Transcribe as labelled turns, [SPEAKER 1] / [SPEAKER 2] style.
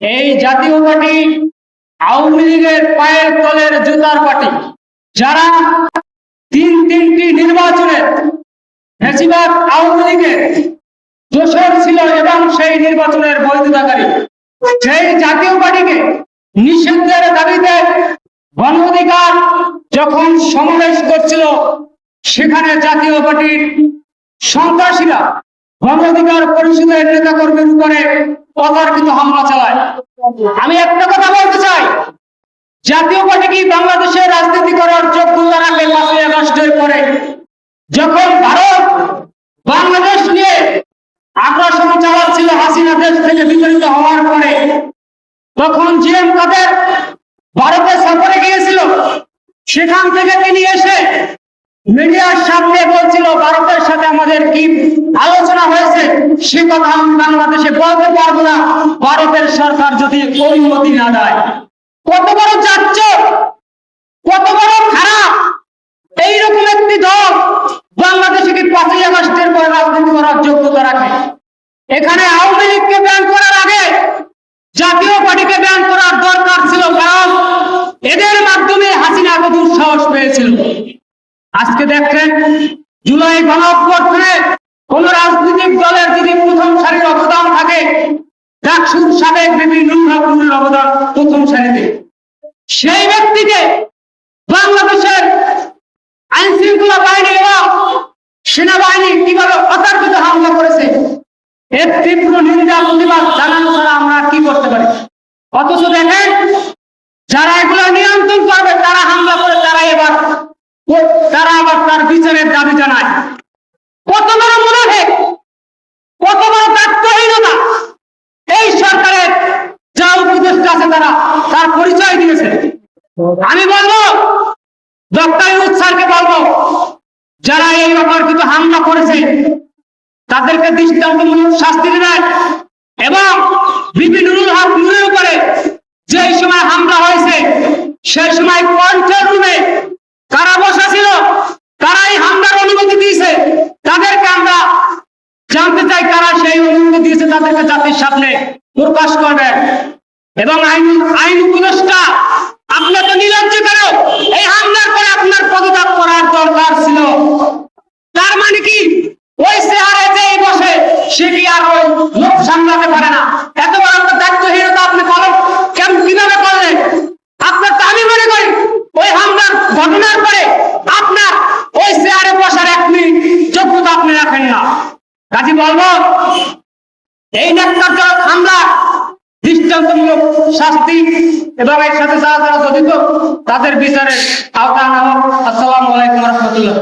[SPEAKER 1] এই জাতীয় পার্টি আওয়ামী লীগের পায়ের তলের জুতার পার্টি। যারা তিন তিনটি নির্বাচনে বেশিরভাগ আওয়ামী লীগের দোষর ছিল এবং সেই নির্বাচনের বৈধতাকারী। সেই জাতীয় পার্টিকে নিষিদ্ধের দাবিতে গণ অধিকার যখন সমাবেশ করছিল, সেখানে জাতীয় পার্টির সন্ত্রাসীরা গণ অধিকার পরিষদের নেতা কর্মীর উপরে হামলা চালায়। আমি একটা কথা বলতে চাই, জাতীয় পার্টি কি বাংলাদেশের রাজনীতি করার যোগ্যতা রাখে পাঁচই আগস্টের পরে যখন ভারত বাংলাদেশ নিয়ে আগ্রাসন চালাচ্ছিল, হাসিনা দেশ থেকে বিতাড়িত হওয়ার পরে, তখন জিএম কাদের ভারতে সফরে গিয়েছিল, সেখান থেকে তিনি এসে মিডিয়ার সামনে বলছিল, ভারতের সাথে আমাদের কি আলোচনা হয়েছে? সে কথা আমি বাংলাদেশে বলতে পারব না। ভারতের সরকার যদি অনুমতি না দেয়, কত বড় যাচ্ছ কত বড় খারাপ এইরকম একটি দল বাংলাদেশে কি পাঁচই আগস্টের পরে রাজনীতি করার যোগ্যতা রাখে এখানে আওয়ামী লীগকে ব্যান করার আগে জাতীয় পার্টিকে ব্যান করার দরকার ছিল কারণ এদের মাধ্যমে হাসিনা এত দুঃসাহস পেয়েছিল আজকে দেখেন, জুলাই গণঅভ্যর্থনে কোন রাজনৈতিক দলের যদি প্রথম সারির অবদান থাকে সেই ব্যক্তিকে বাংলাদেশের আইন শৃঙ্খলা বাহিনী এবং সেনাবাহিনী কীভাবে অতর্কিত হামলা করেছে, এর তীব্র নিন্দা প্রতিবাদ জানানো ছাড়া আমরা কি করতে পারি? অথচ দেখেন, যারা এগুলো নিয়ন্ত্রণ করবে, তারা হামলা করে, তারা এবার তারা আবার তার বিচারের দাবি জানায়। কত বড় মুনাফে কত বড় দায়িত্বহীনতা এই সরকারের যা উপদেষ্টা আছে তারা তার পরিচয় দিয়েছে। আমি বলব, ডক্টর স্যারকে বলব, যারা এই অপরকিত হামলা করেছে, তাদেরকে দৃষ্টান্তমূলক শাস্তি দেবেন এবং বিপি নুরুল হক নুরের উপরে যে সময় হামলা হয়েছে সেই সময় কন্ট্রোল রুমে কারা বসা ছিল তারা এই হামলার অনুমতি দিয়েছে তাদেরকে আমরা জানতে চাই কারা সেই অনুমতি দিয়েছে তাদেরকে জাতির সামনে প্রকাশ করবেন এবং আইন আইন উপদেষ্টা আপনার তো নিলজ্জ কেন? এই হামলার পরে আপনার পদত্যাগ করার দরকার ছিল। তার মানে কি? ওই চেহারে যেই বসে, সে কি আর ওই লোক সামলাতে পারে না? এত বড় একটা দায়িত্বহীনতা আপনি করেন কেন কীভাবে করলেন? আপনার তো আমি মনে করি, ওই হামলার ঘটনার পরে আপনার ওই চেয়ারে বসার এক মিনিট যোগ্যতা আপনি রাখেন না। কাজী বলব এই ন্যাক্কারজনক হামলা দৃষ্টান্তমূলক শাস্তি এবং এর সাথে যারা যারা জড়িত তাদের বিচারের আওতা না। আসসালামু আলাইকুম রহমতুল্লাহ